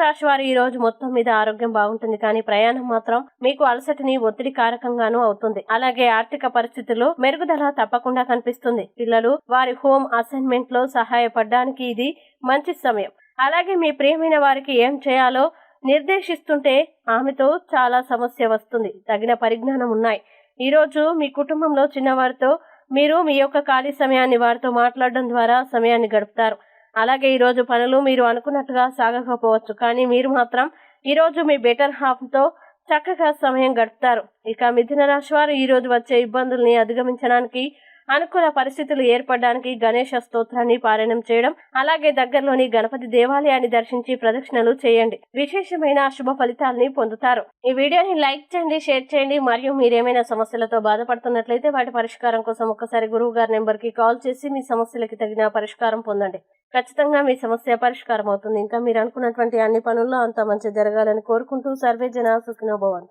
రాశి వారి ఈ రోజు మొత్తం మీద ఆరోగ్యం బాగుంటుంది. కానీ ప్రయాణం మాత్రం మీకు అలసటని ఒత్తిడి కారకంగానూ అవుతుంది. అలాగే ఆర్థిక పరిస్థితుల్లో మెరుగుదల తప్పకుండా కనిపిస్తుంది. పిల్లలు వారి హోమ్ అసైన్మెంట్లో సహాయపడడానికి ఇది మంచి సమయం. అలాగే మీ ప్రియమైన వారికి ఏం చేయాలో నిర్దేశిస్తుంటే ఆమెతో చాలా సమస్య వస్తుంది. తగిన పరిజ్ఞానం ఉన్నాయి. ఈ రోజు మీ కుటుంబంలో చిన్నవారితో మీరు మీ యొక్క ఖాళీ సమయాన్ని వారితో మాట్లాడడం ద్వారా సమయాన్ని గడుపుతారు. అలాగే ఈరోజు పనులు మీరు అనుకున్నట్టుగా సాగకపోవచ్చు. కానీ మీరు మాత్రం ఈరోజు మీ బెటర్ హాఫ్తో చక్కగా సమయం గడుపుతారు. ఇక మిథున రాశి వారు ఈరోజు వచ్చే ఇబ్బందుల్ని అధిగమించడానికి అనుకూల పరిస్థితులు ఏర్పడడానికి గణేష స్తోత్రాన్ని పారాయణం చేయడం అలాగే దగ్గరలోని గణపతి దేవాలయాన్ని దర్శించి ప్రదక్షిణలు చేయండి. విశేషమైన శుభ ఫలితాలని పొందుతారు. ఈ వీడియోని లైక్ చేయండి షేర్ చేయండి. మరియు మీరేమైనా సమస్యలతో బాధపడుతున్నట్లయితే వాటి పరిష్కారం కోసం ఒక్కసారి గురువు గారి నెంబర్కి కాల్ చేసి మీ సమస్యలకి తగిన పరిష్కారం పొందండి. ఖచ్చితంగా మీ సమస్య పరిష్కారం అవుతుంది. ఇంకా మీరు అనుకున్నటువంటి అన్ని పనుల్లో అంత మంచి జరగాలని కోరుకుంటూ సర్వే జన సుఖినోభవంతు